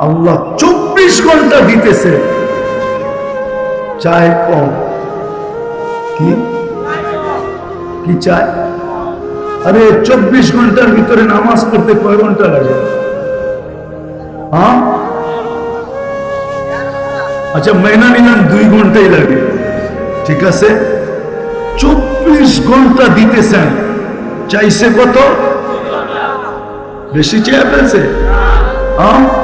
আল্লাহ চব্বিশ ঘণ্টা দিতেছে। চায় কম। কি? কি চায়? আরে চব্বিশ ঘণ্টার ভিতরে নামাজ পড়তে কয় ঘণ্টা লাগে? আচ্ছা মেনা নিলাম দুই ঘন্টাই লাগে। ঠিক আছে? চব্বিশ ঘণ্টা দিতেছেন। চাইছে কত? বেশি চেয়ে ফেলছে? হ্যাঁ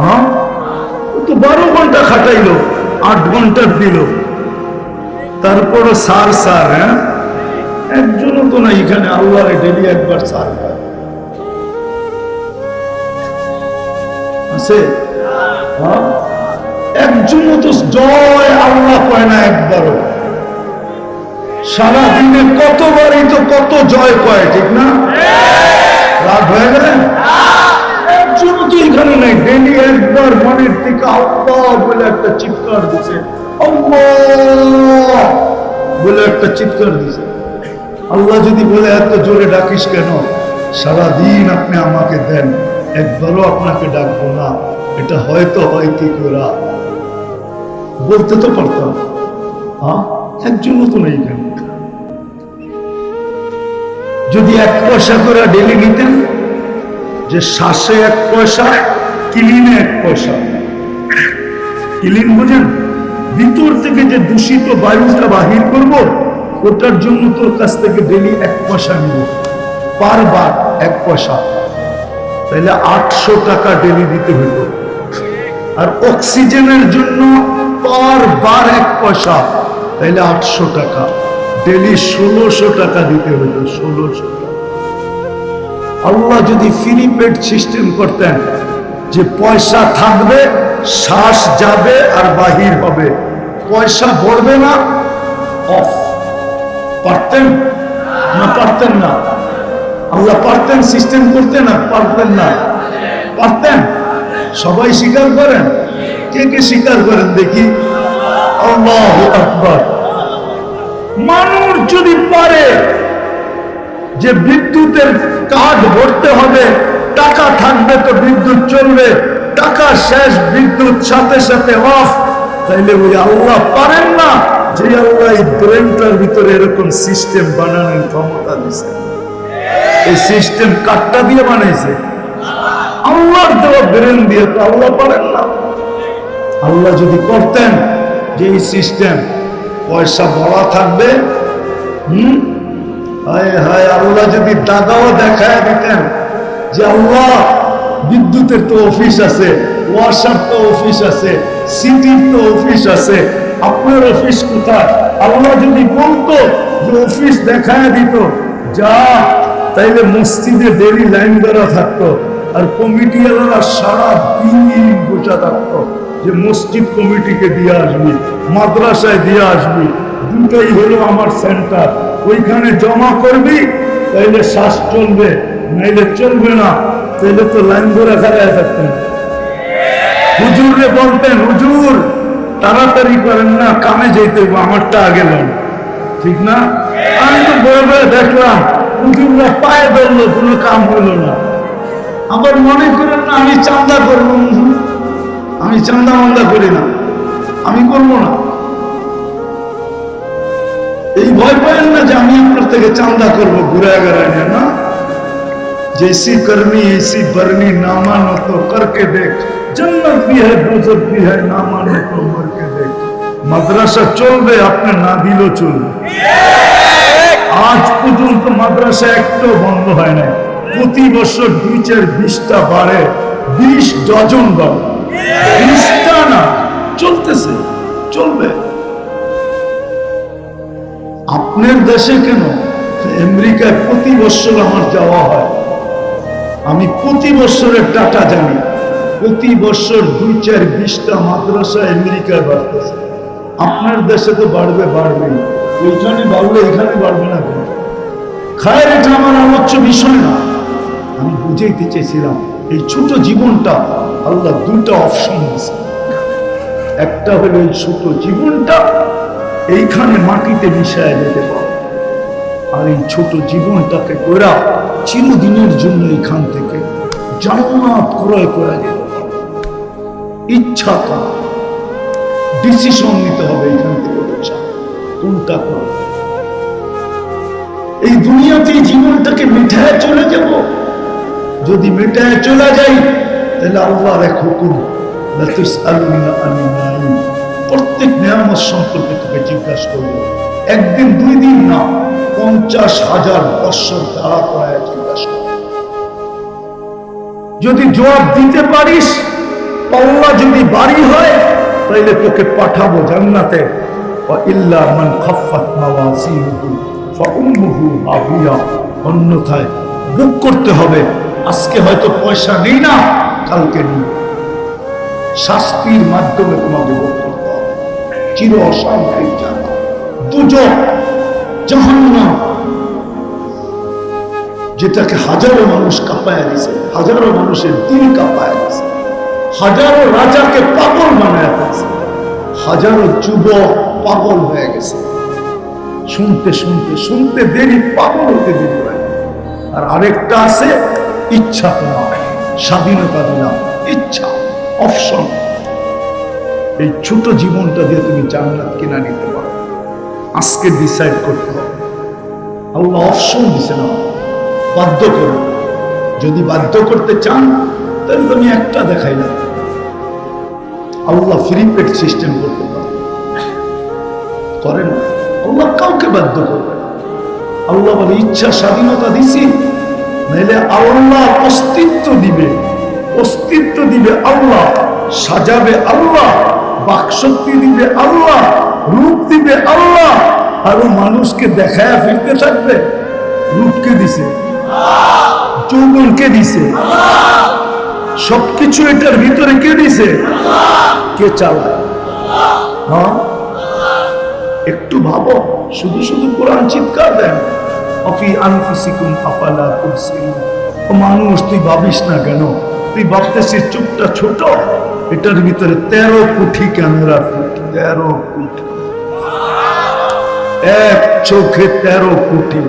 হ্যাঁ? তো বারো ঘণ্টা খাটাইলো, আট ঘণ্টার দিল। তারপরে সার সার হ্যাঁ? একজনও তো না এখানে আল্লাহ ডেলি একবার সার আছে? হ্যাঁ? একজনও তো জয় আল্লাহ পায় না একবারও। সারা দিনে কতবারই তো কত জয় পায়, ঠিক না? রাগ হয়ে গেলেন তো এখানে ডেলি একবার মনের থেকে আল্লাহ বলে একটা চিৎকার দিছে। বলে একটা চিৎকার দিছে। আল্লাহ যদি বলে এত জোরে ডাকিস কেন? সারাদিন আপনি আমাকে দেন, একবারও আপনাকে ডাকবো না। এটা হয়তো হয় কি করা? বলতে তো পারতাম। হ্যাঁ একজনও তো নেই কেন? যদি এক পয়সা করে ডেলি নিতেন যে শ্বাসে এক পয়সা, কিলিনে এক পয়সা। কিলিন বুঝেন? ভিতর থেকে যে দূষিত বায়ুটা বাহির করব, ওটার জন্য তোর কাছ থেকে ডেলি এক পয়সা নিব। বারবার এক পয়সা। তাহলে আটশো টাকা ডেলি দিতে হতো আর অক্সিজেনের জন্য পার বার এক পয়সা। তাহলে আটশো টাকা। ডেলি ষোলোশো টাকা দিতে হতো ষোলোশো টাকা। আল্লাহ যদি ফ্রি পেড সিস্টেম করতেন, যে পয়সা থাকবে, শ্বাস যাবে আর বাহির হবে। পয়সা ভরবে না অফ পারতেন? না পারতেন না। আল্লাহ পারতেন সিস্টেম করতে না পারতেন না। পারতেন? সবাই স্বীকার করেন? কে কে স্বীকার করেন দেখি? আল্লাহ আকবার। মানুষ যদি পারে যে বিদ্যুতের কার্ড ভরতে হবে, টাকা থাকবে তো বিদ্যুৎ চলবে, টাকা শেষ, বিদ্যুৎ সাথে সাথে অফ তাইলে ওই আল্লাহ পারেন না যে আল্লাহ এই ব্রেনটার ভিতরে এরকম সিস্টেম বানানোর ক্ষমতা দিছে এই সিস্টেম কাঠটা দিয়ে বানাইছে। আল্লাহর দেওয়া ব্রেন দিয়ে তো আল্লাহ পারেন না। আল্লাহ যদি করতেন যে এই সিস্টেম পয়সা ভরা থাকবে, হুম? হায় হায়, আল্লাহ যদি দাদাও দেখায় দিতেন যে আল্লাহ, বিদ্যুতের তো অফিস আছে ওয়াসার তো অফিস আছে, সিটির তো অফিস আছে, আপনার অফিস কোথায়? আল্লাহ যদি বলতো যে অফিস দেখায় দিত, যা, তাইলে মসজিদে দেরি লাইন ধরা থাকতো, আর কমিটিওয়ালারা সারা দিন বসে থাকতো, যে মসজিদ কমিটিকে দিয়ে আসবি, মাদ্রাসায় দিয়ে আসবি, দুটাই হলো আমার সেন্টার ওইখানে জমা করবি, তাইলে শ্বাস চলবে, নাইলে চলবে না, তাইলে তো লাইন ধরে খারায় থাকতেন। হুজুরে বলতেন, হুজুর, তাড়াতাড়ি করেন না, কামে যেতে আমারটা আগে ঠিক না? আমি তো বয়ে দেখলাম, হুজুররা পায়ে ধরলো, কোনো কাম হইল না। আবার মনে করেন না, আমি চান্দা করব। আমি চান্দা মান্দা করি না। আমি করব না। এই ভয় পাবেন না যে আমি আপনার থেকে চান্দা করবো ঘুরে গেড়ায় নিয়ে না जैसी करनी ऐसी भरनी ना मानो तो करके देख जन्नत भी है दोजख भी है ना मानो तो मर के देख মাদ্রাসা চলবে আপনি না দিলেও চলবে আজ পর্যন্ত মাদ্রাসা একটাও বন্ধ হয় না প্রতি বছর দুই চার বিশটা বাড়ে বিশ ডজন বাড়ে বিশটা না চলতেছে চলবে আপনার দেশে কেন আমেরিকায় প্রতি বছর আমার যাওয়া হয়? আমি প্রতি বছরের টাকা জানি। প্রতি বছর দুই চার বিশটা মাদ্রাসা আমেরিকায় বাড়তেছে। আপনার দেশে তো বাড়বে বাড়বে ওইখানে বাড়লে এখানে বাড়বে না খায়ের এটা আমার আলোচ্য বিষয় না। আমি বুঝাইতে চেয়েছিলাম, এই ছোট জীবনটা আল্লাহ দুটা অপশন একটা হলো এই ছোট জীবনটা এইখানে মাটিতে মিশায় যেতে পারে। আর এই ছোট জীবনটাকে করা চিরদিনের জন্য এখান থেকে জান্নাত ক্রয় করা যেতে ইচ্ছা করা ডিসিশন নিতে হবে এখান থেকে কোনটা করো। এই দুনিয়াতে জীবনটাকে মিঠায় চলে যাব। যদি মিঠায় চলে যাই, তাহলে আল্লাহর এক হুকুম প্রত্যেক নিয়ামত সম্পর্কে তোকে জিজ্ঞাসা করব। একদিন, দুই দিন না, পঞ্চাশ হাজার বৎসর তারা করায় জিজ্ঞাসা করব। যদি জবাব দিতে পারিস, পাল্লা যদি বাড়ি হয়, তাইলে তোকে পাঠাবো জান্নাতে। ইল্লা মান খাফফাত মাওয়াজিনুহু ফাউম্মুহু হাবিয়া অন্যথায় বুক করতে হবে, আজকে হয়তো পয়সা নেই না, কালকে নেই। শাস্তির মাধ্যমে তোমাকে হবে। চির অশান্তির জানা। দুজক জাহান্নাম। যেটাকে হাজারো মানুষ কাঁপায় দিছে, হাজারো মানুষের দিল কাঁপায় দিছে। হাজারো রাজাকে পাগল বানায় দিয়েছে হাজারো যুবক পাগল হয়ে গেছে। শুনতে শুনতে শুনতে দেরি, পাগল হতে দেরি হয়। আর আরেকটা আছে, ইচ্ছা তোমার স্বাধীনতা দিলাম ইচ্ছা, অপশন। এই ছোট জীবনটা দিয়ে তুমি জান্নাত কিনা নিতে পারো। আজকে ডিসাইড করতে হবে। আল্লাহ অপশন দিছে না। বাধ্য করো। যদি বাধ্য করতে চান, তাহলে তুমি একটা দেখাই না আল্লাহ ফ্রি পেড সিস্টেম করতে পারে। করেন আল্লাহ কাউকে বাধ্য করবে আল্লাহ বলে, ইচ্ছা স্বাধীনতা দিছি, নাইলে আল্লাহ অস্তিত্ব দিবে। অস্তিত্ব দিবে আল্লাহ, সাজাবে আল্লাহ বাকশক্তি দিবে আল্লাহ, রূপ দিবে আল্লাহ, আরও মানুষকে দেখায় ফিরতে থাকবে। রূপকে দিছে। যৌবনকে দিছে। সবকিছু এটার ভিতরে কে দিছে? কে চালায়? হ্যাঁ? একটু ভাবো, শুধু শুধু কোরআন চিৎকার দেন। অফি আনফুসিকুম আফালা তুবসিরুন। মানুষ, তুই ভাবিস না কেন? তুই ভাবতেছিস চুপটা ছোট। এটার ভিতরে তেরো কোটি ক্যামেরা ফিট তেরো কোটি এক চোখে তেরো কোটি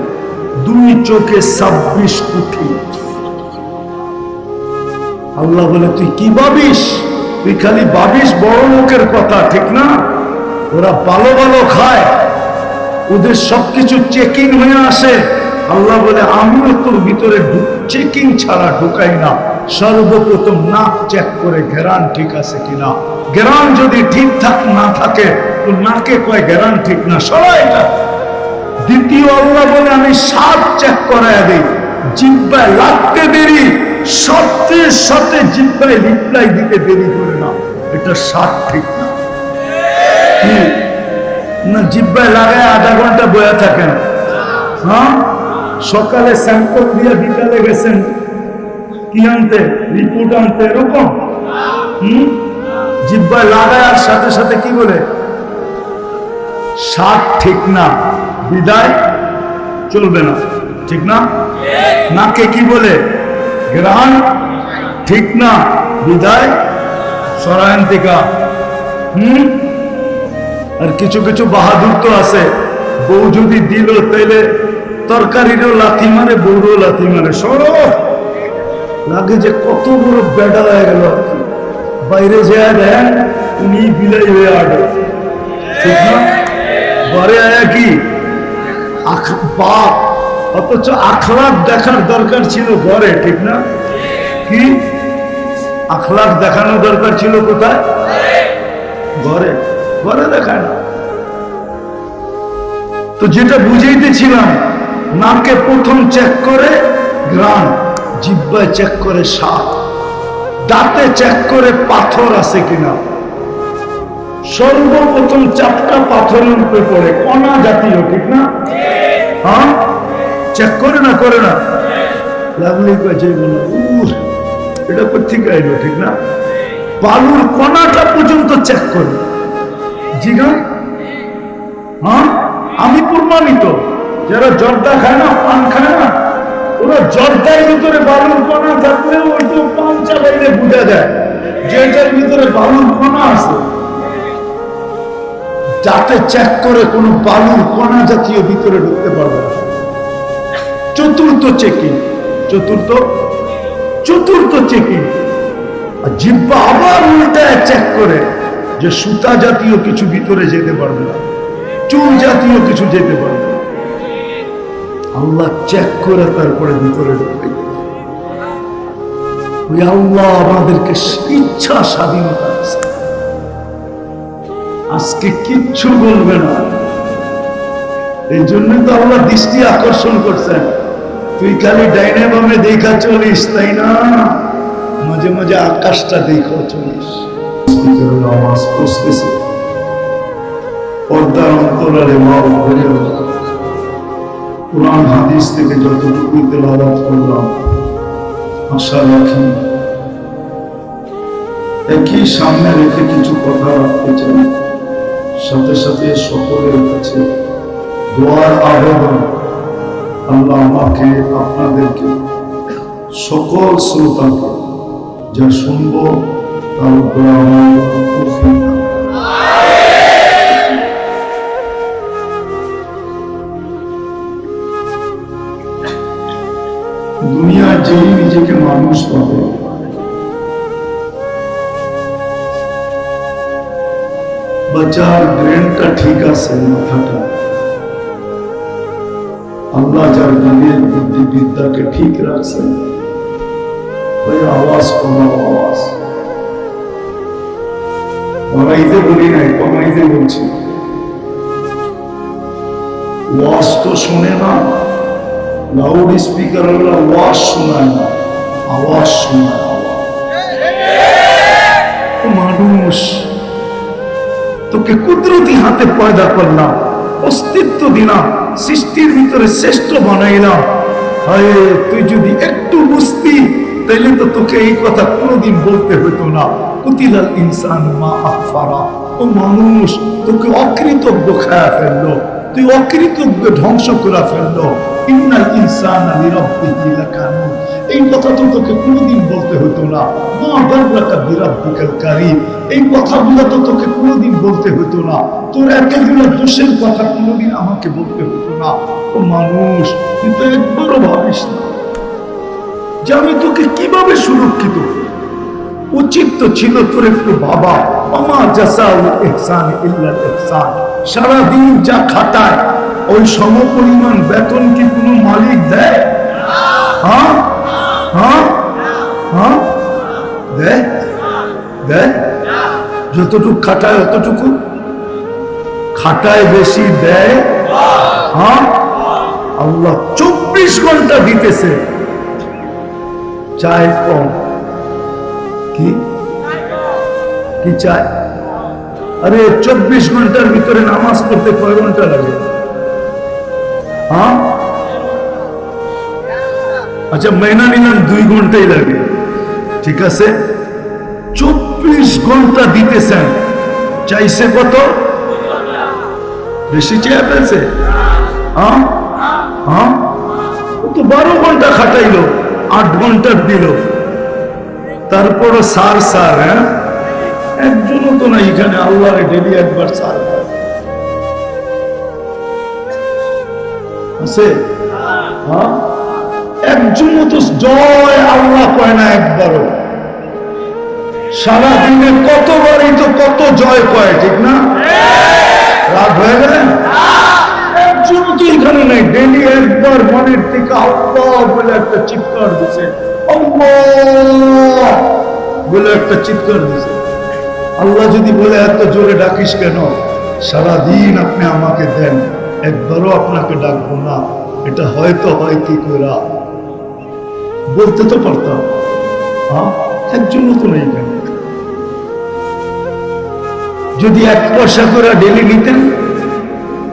দুই চোখে ছাব্বিশ কোটি আল্লাহ বলে, তুই কি ভাবিস? তুই খালি ভাবিস বড় লোকের কথা, ঠিক না? ওরা ভালো ভালো খায়। ওদের সবকিছু চেকিং হয়ে আসে। আল্লাহ বলে, আমিও তোর ভিতরে চেকিং ছাড়া ঢুকাই না। সর্বপ্রথম নাক চেক করে ঘেরান ঠিক আছে কিনা। ঘেরান যদি ঠিক থাক, না থাকে, তো নাকে কয় ঘেরান ঠিক না, সবাই এটা দ্বিতীয় আল্লাহ বলে, আমি সাত চেক করায় দিই। জিব্বায় লাগতে দেরি, সাথে সাথে জিব্বায় রিপ্লাই দিতে দেরি করে না। এটা সাত ঠিক না? না, জিব্বায় লাগায় আধা ঘণ্টা বয়া থাকেন হ্যাঁ? সকালে স্যাম্পল দিয়ে বিকালে গেছেন। কি আনতে? রিপোর্ট আনতে, এরকম? জিব্বায় লাগায় সাথে সাথে কি বলে? সাত ঠিক না, বিদায়? চলবে না। ঠিক না? নাকে কি বলে? ঠিক না, বিদায়? সরায়ন্তিকা হুম? আর কিছু কিছু বাহাদুর তো আছে। বউ যদি দিল, তাইলে তরকারিরও লাথি মারে, বউরও লাথি মারে। সরো! লাগে যে কত বড় বেড়া হয়ে গেল বাইরে যায় দেন উনি বিলাই হয়ে আডে ঠিক না? ঘরে আয়া কি? অথচ আখলাক দেখার দরকার ছিল ঘরে, ঠিক না? কি? আখলাক দেখানো দরকার ছিল কোথায়? ঘরে। ঘরে দেখায় না। তো যেটা বুঝাইতেছিলাম, নাকে প্রথম চেক করে গ্রাম। জিব্বায় চেক করে সাপ। দাঁতে চেক করে পাথর আছে কিনা? সর্বপ্রথম চাপটা পাথরের উপরে পড়ে, কণা জাতীয়, ঠিক না? হ্যাঁ? চেক করে না করে না? লাগলে কাছে বলো এটা কোথেকে আইলো, ঠিক না? বালুর কণাটা পর্যন্ত চেক করে। জিগা হ্যাঁ? আমি প্রমাণিত। যারা জর্দা খায় না, পান খায় না ওরা জর্দার ভিতরে বালুর কণা থাকলে ওই তো পান চালাইলে বোঝা যায় যে ভিতরে বালুর কণা আছে। যাতে চেক করে কোনো বালুর কণা জাতীয় ভিতরে ঢুকতে পারবে না। চতুর্থ চেকিং চতুর্থ চতুর্থ চেকিং আর জিব্বা আবার উল্টায় চেক করে যে সুতা জাতীয় কিছু ভিতরে যেতে পারবে না, চুল জাতীয় কিছু যেতে পারবে আল্লাহ চেক করে তারপরে ভিতরে ঢুকে ওই আল্লাহ আমাদেরকে ইচ্ছা স্বাধীনতা আজকে কিচ্ছু বলবে না। এই জন্য তো আল্লাহ দৃষ্টি আকর্ষণ করছেন। তুই খালি ডাইনে বামে দেখা চলিস, তাই না? মাঝে মাঝে আকাশটা দেখো চলিস। আওয়াজ পৌঁছতেছে পর্দার অন্তরালে মা কোরআন, হাদিস থেকে যতটুকু তেলাওয়াত করলাম আশা রাখি একই সামনে রেখে কিছু কথা রাখতে চাই। সাথে সাথে সকলের কাছে দোয়ার আবেদন আল্লাহ আমাকে, আপনাদেরকে, সকল শ্রোতাকে, যা শুনব তার উপর আমার নিজেকে মানুষ পাবে বাচ্চার ব্রেনটা ঠিক আছে, মাথাটা। আল্লাহ যার দিনের বুদ্ধি বিদ্যাকে ঠিক রাখছেন ওই আওয়াজ কমাও আওয়াজ। কমাইতে বলি নাই কমাইতে বলছি। ওয়াজ তো শোনে না লাউড স্পিকার ওয়াজ শোনায় না। আওয়াজ ও মানুষ, তোকে কুদরতি হাতে পয়দা করলাম, অস্তিত্ব দিলাম, সৃষ্টির ভিতরে শ্রেষ্ঠ বানাইলাম। হয়, তুই যদি একটু বুঝতি, তাইলে তো তোকে এই কথা কোনোদিন বলতে হতো না। কুতিলাল ইনসান মা আফারা। ও মানুষ, তোকে অকৃতজ্ঞ খায়া ফেলল। তুই অকৃতজ্ঞ ধ্বংস করে ফেলল। এই কথা তো তোকে কোনোদিন বলতে হতো না। এই কথাগুলো তো তোকে কোনোদিন বলতে হতো না। তোর দোষের কথা কোনোদিন আমাকে বলতে হতো না। ও মানুষ, তুই তো একবারও ভাবিস না। যে আমি তোকে কীভাবে সুরক্ষিত উচিত তো ছিল তোর একটু বাবা। আমা জাসাউল ইহসান ইল্লাল ইহসান। সারাদিন যা খাটায়, ওই সম পরিমাণ বেতন কি কোনো মালিক দেয়? হ্যাঁ? হ্যাঁ? হ্যাঁ? দেয়? দেয়? যতটুকু খাটায় অতটুকু? খাটায় বেশি দেয়? হ্যাঁ? আল্লাহ চব্বিশ ঘণ্টা দিতেছে। চায় কম। কি? কি চায়? আরে চব্বিশ ঘণ্টার ভিতরে নামাজ পড়তে কয় ঘণ্টা লাগে? হ্যাঁ? আচ্ছা মেহনা নিলাম দুই ঘন্টাই লাগে। ঠিক আছে? চব্বিশ ঘণ্টা দিতেছেন। চাইছে কত? বেশি চেয়ে ফেলছে? হ্যাঁ? হ্যাঁ? তো বারো ঘণ্টা খাটাইলো, আট ঘণ্টার দিল। তারপর সার সার হ্যাঁ? একজনও তো না এখানে আল্লাহরে ডেলি একবার সার আছে? হ্যাঁ? একজনও তো জয় আল্লাহ কয় না একবারও। সারাদিনে কতবারই তো কত জয় কয়, ঠিক না? রাত হয়ে গেলে? একজনও তো এখানে নাই। ডেলি একবার মনের থেকে আল্লাহ বলে একটা চিৎকার দিছে। বলে একটা চিৎকার দিছে। আল্লাহ যদি বলে এত জোরে ডাকিস কেন? সারাদিন আপনি আমাকে দেন, একবারও আপনাকে ডাকবো না। এটা হয়তো হয় কি করে বলতে তো পারতাম। হ্যাঁ তো নেই কেন যদি এক পয়সা করে ডেলি নিতেন,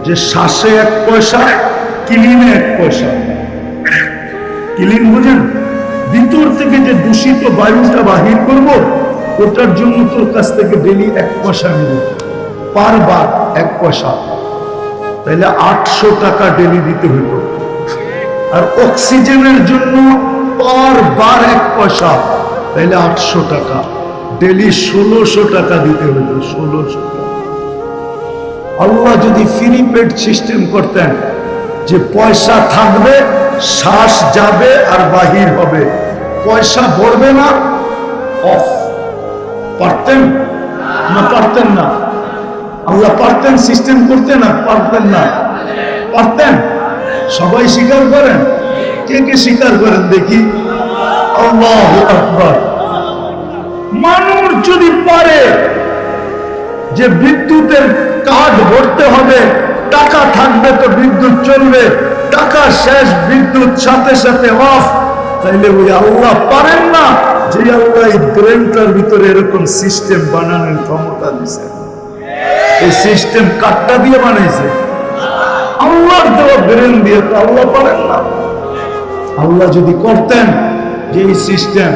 যে শ্বাসে এক পয়সা, কিলিনে এক পয়সা। কিলিন বুঝেন? ভিতর থেকে যে দূষিত বায়ুটা বাহির করব ওটার জন্য তোর কাছ থেকে ডেলি এক পয়সা নেব। পার বার এক পয়সা। তাহলে আটশো টাকা ডেলি দিতে হইব। আর অক্সিজেনের জন্য পার বার এক পয়সা। তাহলে আটশো টাকা। ডেলি ষোলোশো টাকা দিতে হইব, ষোলোশো আল্লাহ যদি ফ্রি পেড সিস্টেম করতেন যে পয়সা থাকবে, শ্বাস যাবে আর বাহির হবে। পয়সা ভরবে না, অফ। পারতেন? না পারতেন না। আল্লাহ পারতেন সিস্টেম করতে না পারতেন না। পারতেন? সবাই স্বীকার করেন? কে কে স্বীকার করেন দেখি? মানুষ যদি পারে যে বিদ্যুতের কার্ড ভরতে হবে, টাকা থাকবে তো বিদ্যুৎ চলবে, টাকা শেষ, বিদ্যুৎ সাথে সাথে অফ তাইলে ওই আল্লাহ পারেন না। যে আল্লাহ ব্রেনটার ভিতরে এরকম সিস্টেম বানানোর ক্ষমতা দিছে। এই সিস্টেম কাঠটা দিয়ে বানাইছে। আল্লাহর দেওয়া ব্রেন দিয়ে তো আল্লাহ পারেন না। আল্লাহ যদি করতেন যে এই সিস্টেম,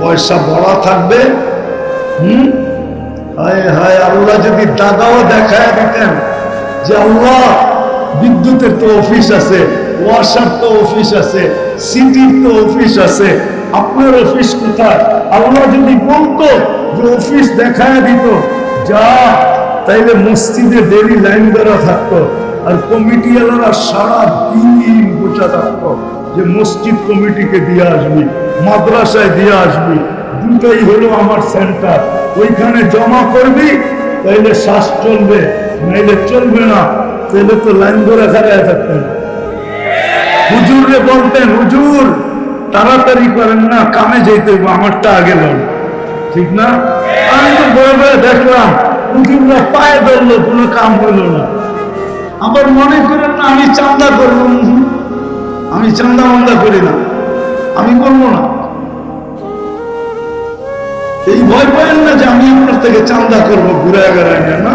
পয়সা বড়া থাকবে, হুম? হায় হায়, আল্লাহ যদি দাদাও দেখায় দিতেন যে আল্লাহ, বিদ্যুতের তো অফিস আছে ওয়াসার তো অফিস আছে, সিটির তো অফিস আছে আপনার অফিস কোথায়? আল্লাহ যদি বলতো যে অফিস দেখায় দিত, যা, তাইলে মসজিদে দেরি লাইন ধরা থাকতো, আর কমিটিওয়ালারা সারা দিন বোঝা থাকতো যে মসজিদ কমিটিকে দিয়ে আসবি, মাদ্রাসায় দিয়ে আসবি, দুটাই হলো আমার সেন্টার ওইখানে জমা করবি, তাইলে শ্বাস চলবে, নাইলে চলবে না তাহলে তো লাইন ধরে খারায় থাকতেন। হুজুরে বলতেন, হুজুর তাড়াতাড়ি করেন না, কামে যেতে আমারটা আগে লন ঠিক না? আমি তো বয়ে বয়ে দেখলাম, হুজুররা পায়ে ধরলো, কোনো কাম হইল না। আবার মনে করেন না, আমি চান্দা করব আমি চান্দা মান্দা করি না, আমি করব না। এই ভয় পাবেন না যে আমি আপনার থেকে চান্দা করব, ঘুরে গেড়ায় না না?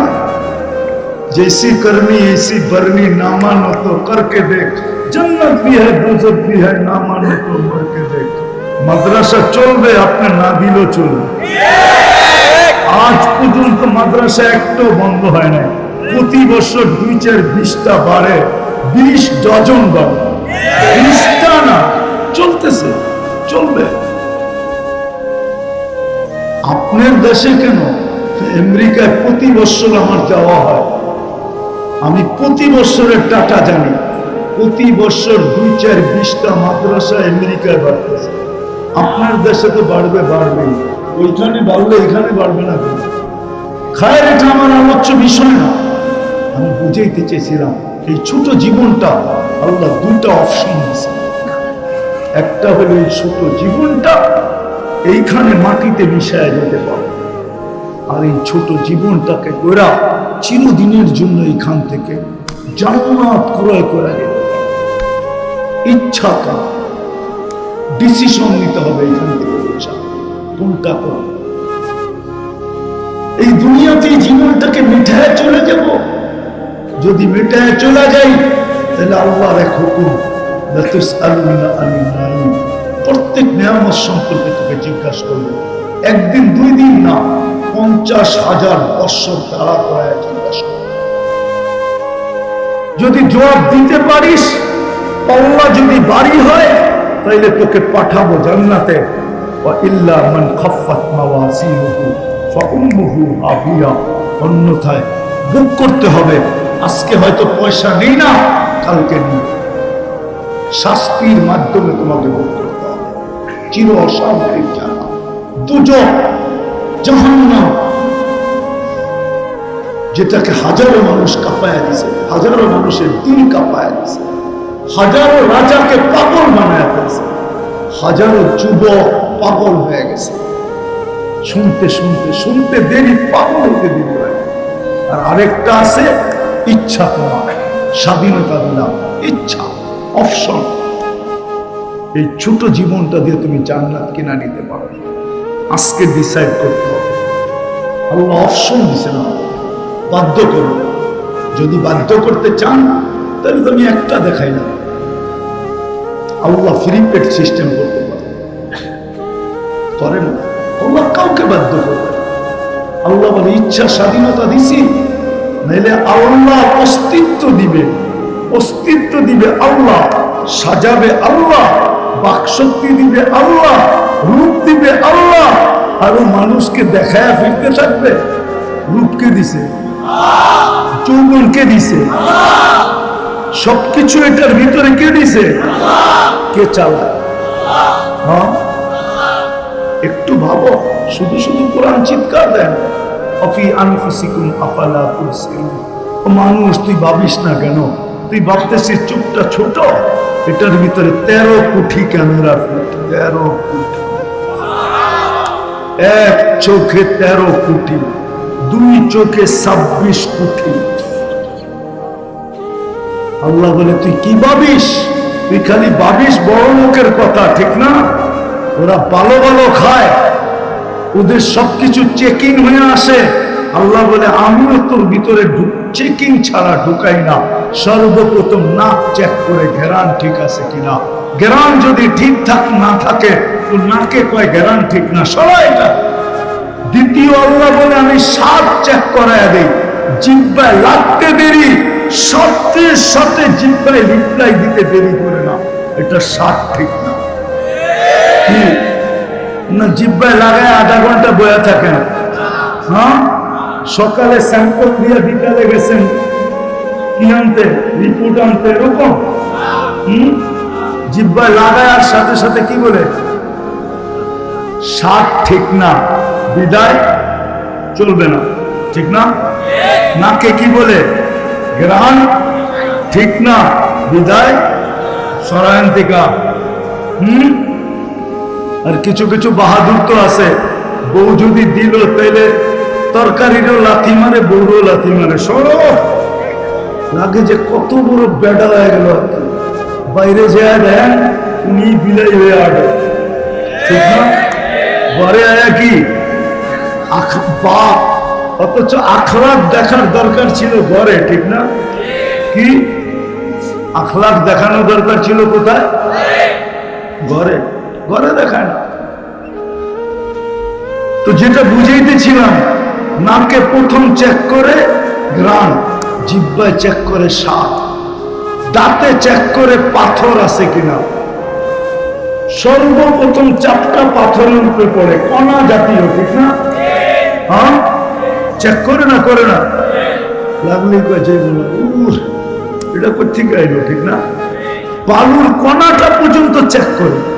जैसी करनी ऐसी भरनी ना मानो तो करके देख जन्नत भी है दोजत भी है ना मानो तो मर के देख মাদ্রাসা চলবে আপনি না দিলেও চলবে আজ পর্যন্ত মাদ্রাসা একটাও বন্ধ হয় না প্রতি বছর দুই চার বিশটা বাড়ে বিশ ডজন বাড়ে বিশটা না চলতেছে চলবে আপনার দেশে কেন আমেরিকায় প্রতি বছর আমার যাওয়া হয় আমি প্রতি বছরের টাকা জানি। প্রতি বছর দুই চার বিশটা মাদ্রাসা আমেরিকায় বাড়তেছে। আপনার দেশে তো বাড়বে বাড়বে ওইখানে বাড়লে এখানে বাড়বে না খায়ের এটা আমার আলোচ্য বিষয় না। আমি বুঝাইতে চেয়েছিলাম, এই ছোট জীবনটা আল্লাহ দুইটা অপশন দিছে একটা হলো এই ছোট জীবনটা, এইখানে মাটিতে মিশায় যেতে পারে। আর এই ছোট জীবনটাকে গোরা চিরদিনের জন্য এখান থেকে জান্নাত ক্রয় করা পারে ইচ্ছা কা ডিসিশন নিতে হবে এখান থেকে ইচ্ছা কোনটা করা এই দুনিয়াতে জীবনটাকে মিঠায় চলে যাব। যদি মিঠায় চলে যাই, তাহলে আল্লাহর এক হুকুম। প্রত্যেক নিয়ামত সম্পর্কে তোকে জিজ্ঞাসা করবে। একদিন, দুই দিন না, পঞ্চাশ হাজার বৎসর তারা জিজ্ঞাসা করবে যদি জবাব দিতে পারিস আল্লাহ যদি বাড়ি হয়, তাইলে তোকে পাঠাবো জান্নাতে। অন্যথায় বুক করতে হবে, আজকে হয়তো পয়সা নেই না, কালকে নিয়ে শাস্তির মাধ্যমে তোমাকে করতে হবে। চির জানা দুজন জাহান্নাম। যেটাকে হাজারো মানুষ কাঁপায়া দিছে। হাজারো মানুষের দিন কাঁপায়া হাজারো রাজাকে পাগল বানায় ফেলছে। হাজারো যুবক পাগল হয়ে গেছে। শুনতে শুনতে শুনতে দেরি, পাগল হতে দিল আর আরেকটা আছে, ইচ্ছা তোমার, স্বাধীনতা দিলাম, ইচ্ছা, অপশন। এই ছোট জীবনটা দিয়ে তুমি জান্নাত কিনা নিতে পারো। আজকে ডিসাইড করতে হবে। আল্লাহ অপশন দিছে না। বাধ্য করো। যদি বাধ্য করতে চান, তাহলে তো আমি একটা দেখাইলাম আল্লাহ ফ্রি পেড সিস্টেম করতে পারে। করেন আল্লাহ কাউকে বাধ্য করবে আল্লাহ বলে, ইচ্ছা স্বাধীনতা দিছি, নাইলে আল্লাহ অস্তিত্ব দিবে। অস্তিত্ব দিবে আল্লাহ, সাজাবে আল্লাহ, বাকশক্তি দিবে আল্লাহ, রূপ দিবে আল্লাহ, আরও মানুষকে দেখায় ফিরতে থাকবে, রূপকে দিছে। যৌবনকে দিছে? সবকিছু এটার ভিতরে কে দিছে? কে চালায় হ্যাঁ? একটু ভাবো, শুধু শুধু কোরআন চিৎকার দেন। মানুষ, তুই ভাবিস না কেন? তুই ভাবতেছিস চুপটা ছোট? এটার ভিতরে তেরো কোটি ক্যামেরা তেরো কোটি এক চোখে তেরো কোটি দুই চোখে ছাব্বিশ কোটি। আল্লাহ বলে, তুই কি ভাবিস? তুই খালি ভাবিস বড় লোকের কথা, ঠিক না? ওরা ভালো ভালো খায়। ওদের সবকিছু চেকিং হয়ে আসে। আল্লাহ বলে, আমিও তোর ভিতরে চেকিং ছাড়া ঢুকাই না। সর্বপ্রথম নাক চেক করে ঘেরান ঠিক আছে কিনা? ঘেরান যদি ঠিকঠাক না থাকে, তো নাকে কয় ঘেরান ঠিক না? সবাই এটা দ্বিতীয় আল্লাহ বলে আমি সাত চেক করায় দেই। জিব্বায় লাগতে দেরি, সাথে সাথে জিব্বায় রিপ্লাই দিতে দেরি করে না। এটা সাত ঠিক না। না, জিব্বায় লাগায় আধা ঘণ্টা বয়া থাকেন হ্যাঁ? সকালে স্যাম্পল দিয়ে বিকালে গেছেন। কি আনতে? রিপোর্ট আনতে, এরকম? হম? জিব্বায় লাগায় আর সাথে সাথে কি বলে? সাত ঠিক না। বিদায় চলবে না। ঠিক না? নাকে কি বলে? গ্রহণ ঠিক না। বিদায়? সরায়ন্তিকা হুম? আর কিছু কিছু বাহাদুর তো আছে। বউ যদি দিল তাইলে তরকারিরও লাথি মারে, বউরও লাথি মারে। সরো লাগে যে কত বড় বেডা হয়ে গেল। বাইরে যায় দেন, উনি বিলাই হয়ে আটে ঠিক না? ঘরে আয়া কি? অথচ আখলাক দেখার দরকার ছিল ঘরে, ঠিক না? কি? আখলাক দেখানো দরকার ছিল কোথায়? ঘরে। ঘরে দেখায় না। তো যেটা বুঝাইতেছিলাম, নাকে প্রথম চেক করে গ্রাম, জিব্বায় চেক করে সাপ। দাঁতে চেক করে পাথর আছে কিনা? সর্বপ্রথম চাপটা পাথরের উপরে পড়ে, কণা জাতীয়, ঠিক না? হ্যাঁ? চেক করে না করে না। লাগলে কাছে এটা কোথেকে আইলো, ঠিক না? বালুর কণাটা পর্যন্ত চেক করে।